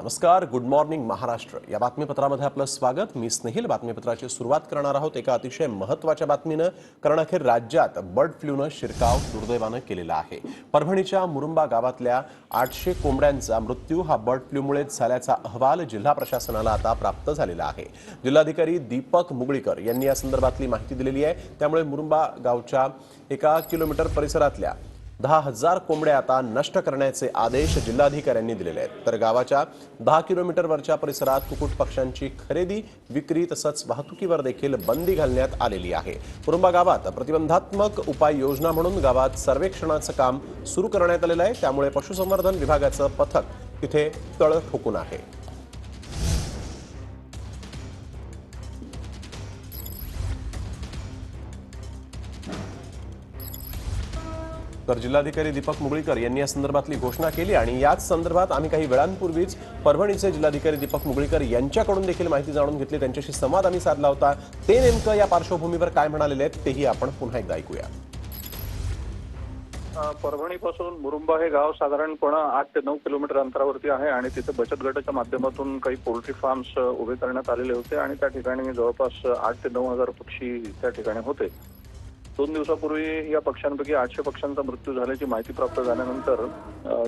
नमस्कार good morning Maharashtra. या बातमीपत्रामध्ये आपलं स्वागत. मी स्नेहिल. बातमीपत्राची सुरुवात करणार आहोत एका अतिशय महत्त्वाच्या बातमीनं कारण अखेर राज्यात बर्ड फ्लूनं शिरकाव दुर्दैवानं केलेला आहे. परभणीच्या मुरुंबा गावातल्या आठशे कोंबड्यांचा मृत्यू हा बर्ड फ्लूमुळेच झाल्याचा अहवाल जिल्हा प्रशासनाला आता प्राप्त झालेला आहे. जिल्हाधिकारी दीपक मुगळीकर यांनी या संदर्भातली माहिती दिलेली आहे. त्यामुळे मुरुंबा गावच्या एका किलोमीटर परिसरातल्या दहा हजार कोंबड्या आता नष्ट करण्याचे आदेश जिल्हाधिकाऱ्यांनी दिलेले आहेत. तर गावाच्या दहा किलोमीटरवरच्या परिसरात कुकुट पक्ष्यांची खरेदी विक्री तसंच वाहतुकीवर देखील बंदी घालण्यात आलेली आहे. कुरुंबा गावात प्रतिबंधात्मक उपाययोजना म्हणून गावात सर्वेक्षणाचं काम सुरू करण्यात आलेलं आहे. त्यामुळे पशुसंवर्धन विभागाचं पथक तिथे तळ ठोकून आहे. तर जिल्हाधिकारी दीपक मुगळीकर यांनी या संदर्भातली घोषणा केली आणि याच संदर्भात आम्ही काही वेळांपूर्वीच परभणीचे जिल्हाधिकारी दीपक मुगळीकर यांच्याकडून देखील माहिती जाणून घेतली त्यांच्याशी संवाद आम्ही साधला होता. ते नेमकं या पार्श्वभूमीवर काय म्हणालेले आहेत तेही आपण पुन्हा एकदा ऐकूया. परभणीपासून मुरुंबा हे गाव साधारणपणे आठ ते नऊ किलोमीटर अंतरावरती आहे आणि तिथे बचत गटाच्या माध्यमातून काही पोल्ट्री फार्म्स उभे करण्यात आलेले होते आणि त्या ठिकाणी जवळपास आठ ते नऊ हजार पक्षी त्या ठिकाणी होते. दोन दिवसापूर्वी या पक्ष्यांपैकी आठशे पक्ष्यांचा मृत्यू झाल्याची माहिती प्राप्त झाल्यानंतर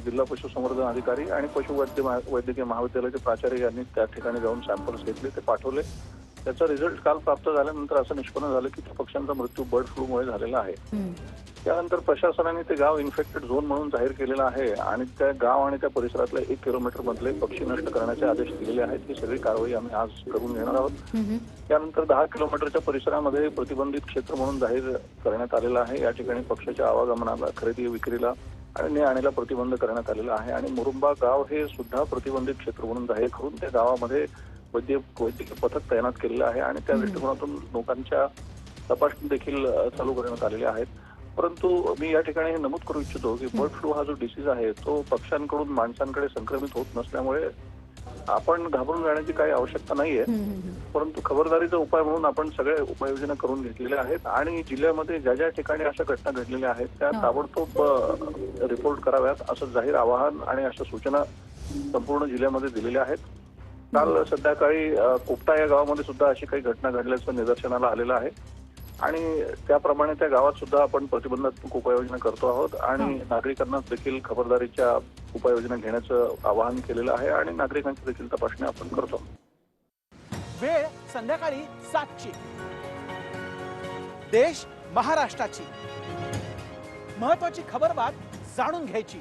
जिल्हा पशुसंवर्धन अधिकारी आणि पशुवैद्य वैद्यकीय महाविद्यालयाचे प्राचार्य यांनी त्या ठिकाणी जाऊन सॅम्पल्स घेतले ते पाठवले. त्याचा रिझल्ट काल प्राप्त झाल्यानंतर असं निष्पन्न झालं की त्या पक्ष्यांचा मृत्यू बर्ड फ्लूमुळे झालेला आहे. त्यानंतर प्रशासनाने ते गाव इन्फेक्टेड झोन म्हणून जाहीर केलेलं आहे आणि त्या गाव आणि त्या परिसरातल्या एक किलोमीटर मधले पक्षी नष्ट करण्याचे आदेश दिलेले आहेत. ही सगळी कारवाई आम्ही आज करून घेणार आहोत. त्यानंतर दहा किलोमीटरच्या परिसरामध्ये प्रतिबंधित क्षेत्र म्हणून जाहीर करण्यात आलेलं आहे. या ठिकाणी पक्षाच्या आवागमनाला खरेदी विक्रीला आणि ने आणीला प्रतिबंध करण्यात आलेला आहे. आणि मुरुंबा गाव हे सुद्धा प्रतिबंधित क्षेत्र म्हणून जाहीर करून त्या गावामध्ये वैद्य वैद्यकीय पथक तैनात केलेलं आहे आणि त्या दृष्टिकोनातून लोकांच्या तपासणी देखील चालू करण्यात आलेल्या आहेत. परंतु मी या ठिकाणी हे नमूद करू इच्छितो की बर्ड फ्लू हा जो डिसीज आहे तो पक्ष्यांकडून माणसांकडे संक्रमित होत नसल्यामुळे आपण घाबरून जाण्याची काही आवश्यकता नाहीये. परंतु खबरदारीचा उपाय म्हणून आपण सगळे उपाययोजना करून घेतलेल्या आहेत आणि जिल्ह्यामध्ये ज्या ज्या ठिकाणी अशा घटना घडलेल्या आहेत त्या ताबडतोब रिपोर्ट कराव्यात असं जाहीर आवाहन आणि अशा सूचना संपूर्ण जिल्ह्यामध्ये दिलेल्या आहेत. काल संध्याकाळी कोपटा या गावामध्ये सुद्धा अशी काही घटना घडल्याचं निदर्शनाला आलेलं आहे. आणि त्याप्रमाणे त्या गावात सुद्धा आपण प्रतिबंधात्मक उपाययोजना करतो आहोत आणि नागरिकांना देखील खबरदारीच्या उपाययोजना घेण्याचं आवाहन केलेलं आहे आणि नागरिकांची देखील तपासणी आपण करतो वेळ संध्याकाळी सातची. देश महाराष्ट्राची. महत्वाची खबरबात जाणून घ्यायची.